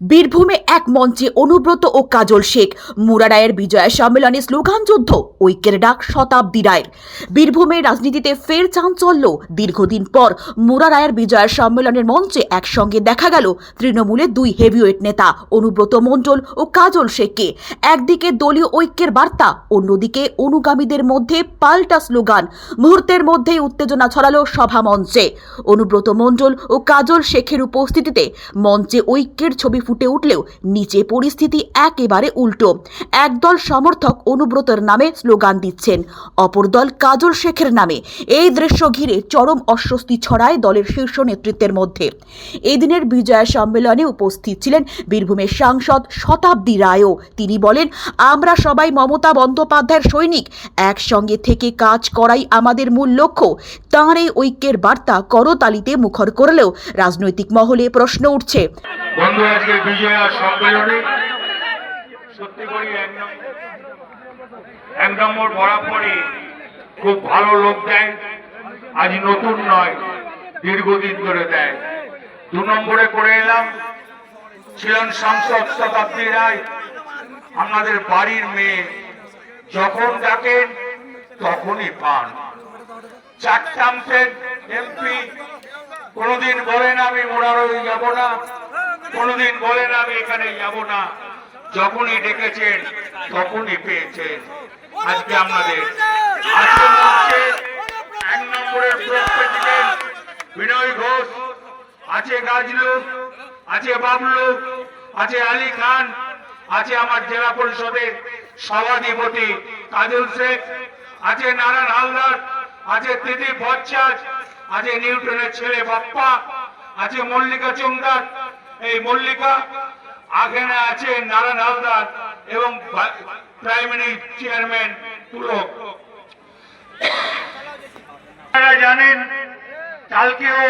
বীরভূমে এক মঞ্চে অনুব্রত ও কাজল শেখ। মুরারায়ের বিজয় সম্মেলনে স্লোগান যুদ্ধ, ঐক্যের ডাক শতাব্দী রায়ের। বীরভূমে রাজনীতিতে ফের চাঞ্চল্য, দীর্ঘদিন পর মুরারায়ের বিজয় সম্মেলনের মঞ্চে একসঙ্গে দেখা গেল তৃণমূলের দুই হেভিওয়েট নেতা, অনুব্রত মণ্ডল ও কাজল শেখকে। একদিকে দলীয় ঐক্যের বার্তা, অন্যদিকে অনুগামীদের মধ্যে পাল্টা স্লোগান। মুহূর্তের মধ্যেই উত্তেজনা ছড়ালো সভা মঞ্চে। অনুব্রত মণ্ডল ও কাজল শেখের উপস্থিতিতে মঞ্চে ঐক্যের ছবি ফুটে উঠলেও নিচে পরিস্থিতি একেবারে উল্টো। একদল সমর্থক অনুব্রতের নামে স্লোগান দিচ্ছেন। অপর দল কাজল শেখের নামে। এই দৃশ্য ঘিরে চরম অস্বস্তি ছড়ায় দলের শীর্ষ নেতৃত্বের মধ্যে। এদিনের বিজয়া সম্মেলনে উপস্থিত ছিলেন বীরভূমের সাংসদ শতাব্দী রায়ও। তিনি বলেন, আমরা সবাই মমতা বন্দ্যোপাধ্যায়ের সৈনিক। একসঙ্গে থেকে কাজ করাই আমাদের মূল লক্ষ্য। তাঁর এই ঐক্যের বার্তা করতালিতে মুখর করলেও রাজনৈতিক মহলে প্রশ্ন উঠছে। বন্ধু, আজকে বিজয়া সম্মেলনে সত্যি করি এক নম্বর বরাবরই খুব ভালো লোক দেয়, আজ নতুন নয়, দীর্ঘদিন ধরে দেয়। দু নম্বরে করে এলাম, ছিলেন সাংসদ শতাব্দী রায়, আমাদের বাড়ির মেয়ে। যখন ডাকেন, তখনই পান। চারটামতেন এমপি, কোনদিন বলেন আমি মোড়ারই যাব না। কোনদিন বলেন আমি এখানে যাব না। যখনই ডেকেছেন, তখনই পেয়েছেন। আজকে আমাদের এক নম্বরের বিনয় ঘোষ, আছে গাজলু আছে বাবলু আছে আলী খান, আছে আমার জেলা পরিষদের সভাধিপতি কাজল শেখ, আছে নারায়ণ হালদার, আছে দিদি ভট্টাচ আছে নিউটনের ছেলে বাপ্পা, আছে মল্লিকা চুমদার এই মল্লিকা এখানে আছে নারায়ণ হালদার এবং প্রাইমারি চেয়ারম্যান পুলক আপনারা জানেন, কালকেও,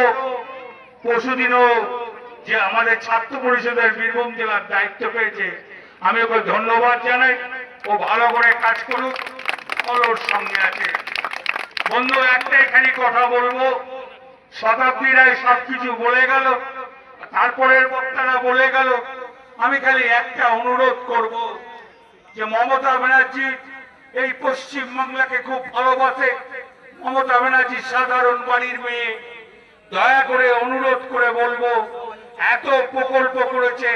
পরশুদিনও যে আমাদের ছাত্র পরিষদের বীরভূম জেলার দায়িত্ব পেয়েছে, আমি ওকে ধন্যবাদ জানাই। ও ভালো করে কাজ করুক অলর সঙ্গে আছে। বন্ধু একটাই খালি কথা বলব। শতাব্দীরাই সবকিছু বলে গেল। তারপরের বক্তারা বলে গেল, আমি খালি একটা অনুরোধ করব যে মমতা ব্যানার্জি এই পশ্চিম বাংলাকে খুব ভালোবাসে। মমতা ব্যানার্জি সাধারণ বাড়ির মেয়ে। দয়া করে অনুরোধ করে বলব, এত প্রকল্প করেছে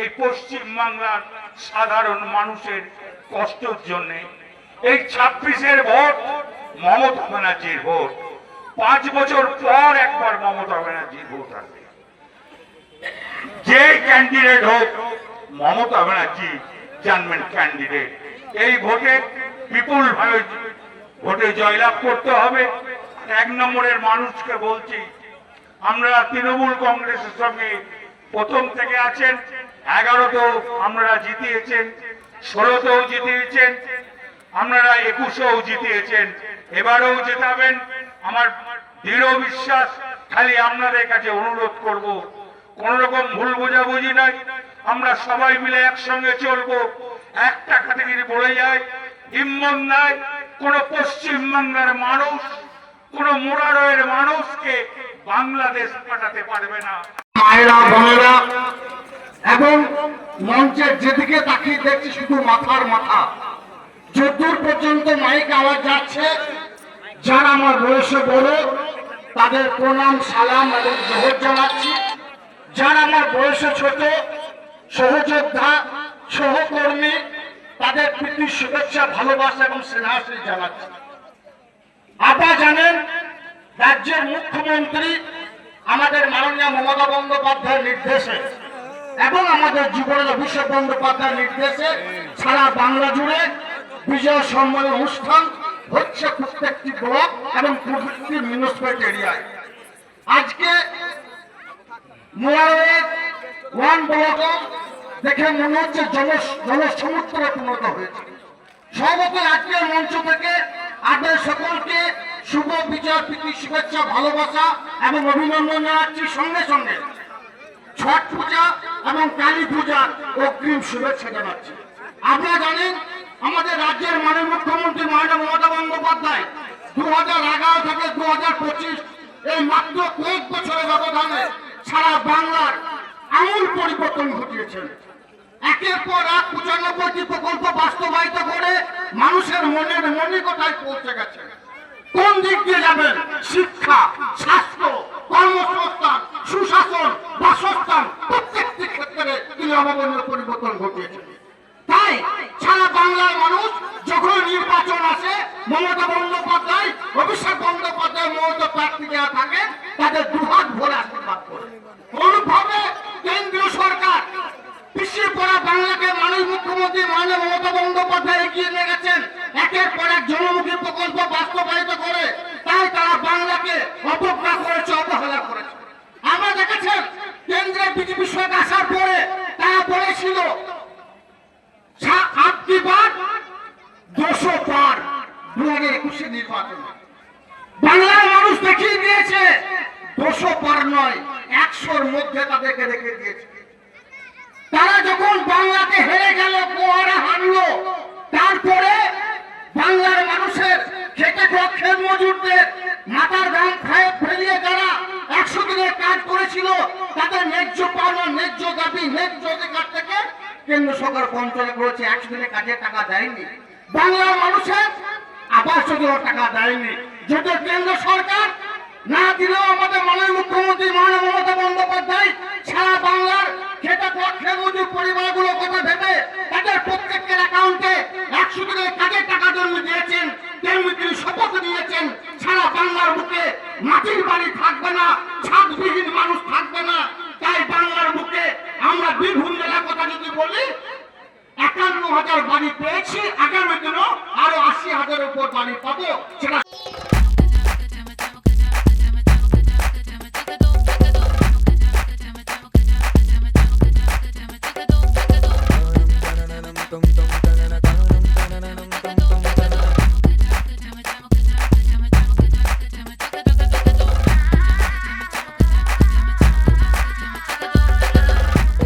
এই পশ্চিম বাংলার সাধারণ মানুষের কষ্টের জন্যে। এই ছাব্বিশের ভোট মমতা ব্যানার্জির ভোট। পাঁচ বছর পর একবার মমতা ব্যানার্জির ভোট আসবে। যে ক্যান্ডিডেট হোক, মমতা ব্যানার্জি জানবেন ক্যান্ডিডেট এই ভোটে বিপুল ভাবে ভোটে জয়লাভ করতে হবে। এক নম্বরের মানুষকে বলছি, আমরা তৃণমূল কংগ্রেসের সঙ্গে প্রথম থেকে আছেন, এগারোতেও আপনারা জিতিয়েছেন, ষোলোতেও জিতিয়েছেন, আপনারা একুশেও জিতিয়েছেন, এবারেও জেতাবেন। আমার দৃঢ় বিশ্বাস, খালি আপনাদের কাছে অনুরোধ করব কোন রকম ভুল বোঝাবুঝি নাই। আমরা সবাই মিলে একসঙ্গে চলবো। একটা ক্যাটাগরি বলে যায় ইম্মন নাই, কোন পশ্চিম বাংলার মানুষ, কোন মোরারয়ের মানুষকে বাংলাদেশ পাঠাতে পারবে না। মায়েরা, বোনেরা, এবং মঞ্চের যেদিকে তাকিয়ে দেখছি শুধু মাথার মাথা। যদ্দূর পর্যন্ত মাইক আওয়াজ যাচ্ছে, যারা আমার বয়সে বড়, তাদের প্রণাম, সালাম এবং জোহর জানাচ্ছি। যারা আমার বয়সে ছোট, সহযোদ্ধা, সহকর্মী, তাদের প্রীতি, শুভেচ্ছা, ভালোবাসা এবং স্নেহাশ্রী জানাচ্ছি। আপনারা জানেন, রাজ্যের মুখ্যমন্ত্রী আমাদের মাননীয় মমতা বন্দ্যোপাধ্যায়ের নির্দেশে এবং আমাদের জীবনের অভিষেক বন্দ্যোপাধ্যায়ের নির্দেশে সারা বাংলা জুড়ে বিজয় সম্মেলন অনুষ্ঠান হচ্ছে প্রত্যেকটি ব্লক এবং প্রত্যেকটি মিউনিসিপ্যালিটি এরিয়ায়। আজকে মোয়ারের ওয়ান ব্লক দেখে মনে হচ্ছে জন জনসমুদ্রে পরিণত হয়েছে। সর্বত আজকের মঞ্চ থেকে আপনাদের সকলকে শুভ বিজয়, প্রীতি, শুভেচ্ছা, ভালোবাসা এবং অভিনন্দন জানাচ্ছি সঙ্গে সঙ্গে। ছট পূজা এবং কালী পূজার অগ্রিম শুভেচ্ছা জানাচ্ছি। আপনারা জানেন, আমাদের রাজ্যের মাননীয় মুখ্যমন্ত্রী মাননীয় মমতা বন্দ্যোপাধ্যায় দু হাজার এগারো থেকে দু হাজার পঁচিশ এই মাত্র কয়েক বছরের ব্যবধানে সারা বাংলার আমূল পরিবর্তন ঘটিয়েছেন একের পর এক পঁচানব্বইটি প্রকল্প বাস্তবায়িত করে মানুষের মনের মনিকতায় পৌঁছে গেছে। কোন দিক দিয়ে যাবেন শিক্ষা, স্বাস্থ্য, কর্মসংস্থান, সুশাসন, বাসস্থান, প্রত্যেকটি ক্ষেত্রে তিনি অভাবনীয় পরিবর্তন ঘটিয়েছেন। তাই সারা বাংলার মানুষ যখন নির্বাচন আসে, মমতা বন্দ্যোপাধ্যায়, অভিষেক বন্দ্যোপাধ্যায় মমতা প্রার্থী দেওয়া থাকে, তাদের দুহাত ভরে আশীর্বাদ করে অনুভাবে কেন্দ্রীয় সরকার পিছিয়ে পড়া বাংলাকে মাননীয় মাননীয় মমতা বন্দ্যোপাধ্যায় এগিয়ে নিয়ে গেছেন। একের পর এক জনমুখী প্রকল্প বাস্তবায়িত করে তাই তারা বাংলাকে অবজ্ঞা করেছে, অবহেলা করেছে। আমরা দেখেছেন কেন্দ্রে বিজেপি সরকার আসার পরে তারা বলেছিল আটটি বার দুশো পার দু হাজার একুশে নির্বাচনে। বাংলার মানুষ দেখিয়ে দিয়েছে, দুশো পার নয়, একশোর মধ্যে তাদেরকে রেখে দিয়েছে। তারা যখন বাংলাকে হেরে গেল কোয়ারা হারলো তারপরে বাংলার মানুষের খেটে খাওয়া খেত মজুরদের মাথার দাম খায় ফেলিয়ে যারা একশো দিনের কাজ করেছিল, তাদের ন্যায্য পাওনা, ন্যায্য দাবি, ন্যায্য অধিকার থেকে কেন্দ্র সরকার বঞ্চনা করেছে। একশো দিনের কাজের টাকা দেয়নি। বাংলার মানুষের আবাস যোজনার টাকা দেয়নি। যদিও কেন্দ্র সরকার না দিলেও আমাদের মাননীয় মুখ্যমন্ত্রী মাননীয় মমতা বন্দ্যোপাধ্যায় সারা বাংলার খাওয়া খেমজুর পরিবারগুলো কথা ভেবে তাদের প্রত্যেকের অ্যাকাউন্টে একশো দিনের কাজের টাকা জন্য দিয়েছেন তেমনি তিনি শপথ নিয়েছেন, সারা বাংলার বুকে মাটির বাড়ি থাকবে না, ছাদবিহীন মানুষ থাকবে না। তাই বাংলার বুকে আমরা বীরভূম জেলার কথা যদি বলি, একান্ন হাজার বাড়ি পেয়েছি, আগামী দিনও আরও আশি হাজারের উপর বাড়ি পাবো, সেটা